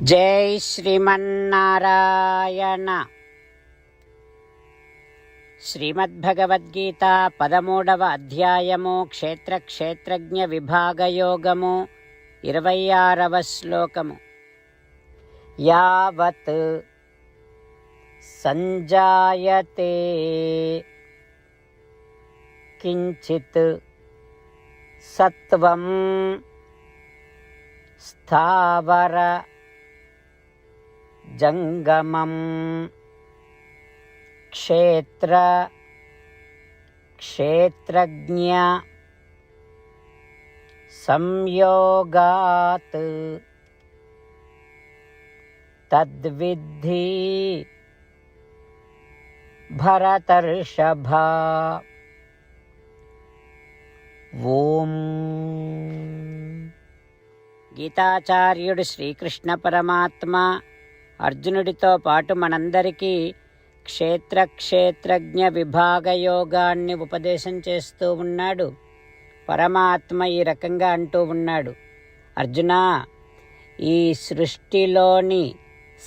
జై శ్రీమన్నారాయణ. శ్రీమద్భగవద్గీత పదమూడవ అధ్యాయము క్షేత్ర క్షేత్రజ్ఞ విభాగయోగము ఇరవై ఆరవ శ్లోకము. యావత్ సంజాయతే కించిత్ సత్వం స్థావర జంగమం క్షేత్ర క్షేత్రజ్ఞ సంయోగాత్ తద్విద్ధి భరతర్షభ ఓం గీతాచార్యుడు శ్రీకృష్ణ పరమాత్మ అర్జునుడితో పాటు మనందరికీ క్షేత్ర క్షేత్రజ్ఞ విభాగ యోగాన్ని ఉపదేశం చేస్తూ ఉన్నాడు. పరమాత్మ ఈ రకంగా అంటూ ఉన్నాడు. అర్జున ఈ సృష్టిలోని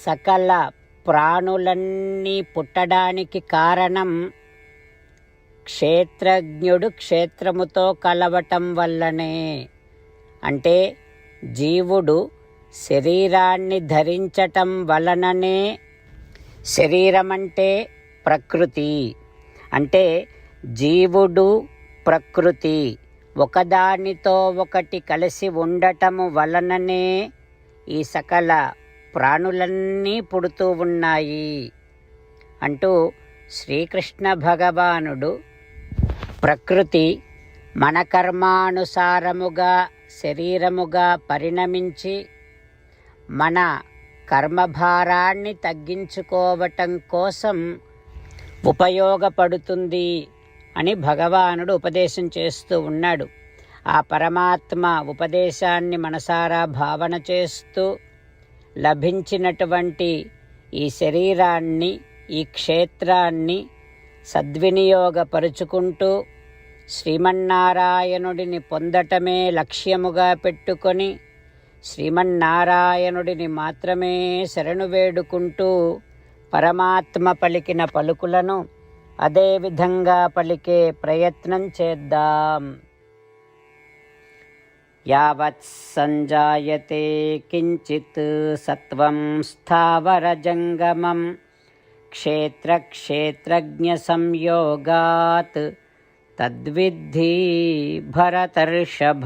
సకల ప్రాణులన్నీ పుట్టడానికి కారణం క్షేత్రజ్ఞుడు క్షేత్రముతో కలవటం వల్లనే. అంటే జీవుడు శరీరాన్ని ధరించటం వలననే శరీరం అంటే ప్రకృతి. అంటే జీవుడు ప్రకృతి. ఒకదానితో ఒకటి కలిసి ఉండటము వలననే ఈ సకల ప్రాణులన్నీ పుడుతూ ఉన్నాయి. అంటూ శ్రీకృష్ణ భగవానుడు ప్రకృతి మన కర్మానుసారముగా శరీరముగా పరిణమించి మన కర్మభారాన్ని తగ్గించుకోవటం కోసం ఉపయోగపడుతుంది అని భగవానుడు ఉపదేశం చేస్తూ ఉన్నాడు. ఆ పరమాత్మ ఉపదేశాన్ని మనసారా భావన చేస్తూ లభించినటువంటి ఈ శరీరాన్ని ఈ క్షేత్రాన్ని సద్వినియోగపరుచుకుంటూ శ్రీమన్నారాయణుడిని పొందటమే లక్ష్యముగా పెట్టుకొని శ్రీమన్నారాయణుడిని మాత్రమే శరణు వేడుకుంటూ పరమాత్మ పలికిన పలుకులను అదే విధంగా పలికే ప్రయత్నం చేద్దాం. యావత్ సంజాయతే కించిత్ సత్వం స్థావరజంగమం క్షేత్రక్షేత్రజ్ఞ సంయోగాత్ తద్విద్ధి భరతర్షభ.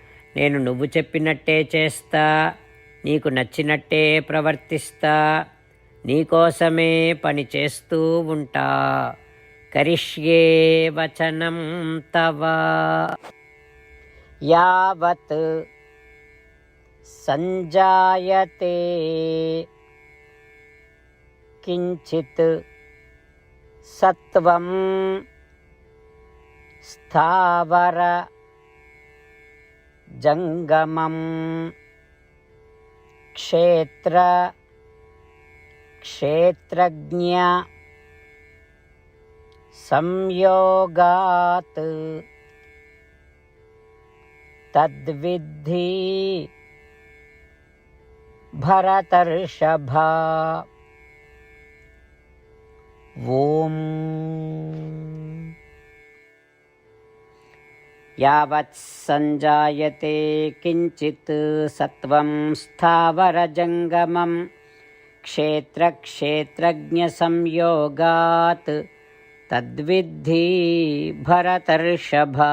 నేను నువ్వు చెప్పినట్టే చేస్తా నీకు నచ్చినట్టే ప్రవర్తిస్తా నీకోసమే పని చేస్తూ ఉంటా. కరిష్యే వచనం తవ. యావత్ సంజాయతే కించిత్ సత్వం స్థావర జంగమం క్షేత్ర క్షేత్రజ్ఞ సంయోగాత్ తద్విద్ధి భరతర్షభ ఓం यावत् सञ्जायते किञ्चित् सत्त्वं स्थावरजङ्गमं क्षेत्रक्षेत्रज्ञसंयोगात् तद्विद्धि भरतर्षभा।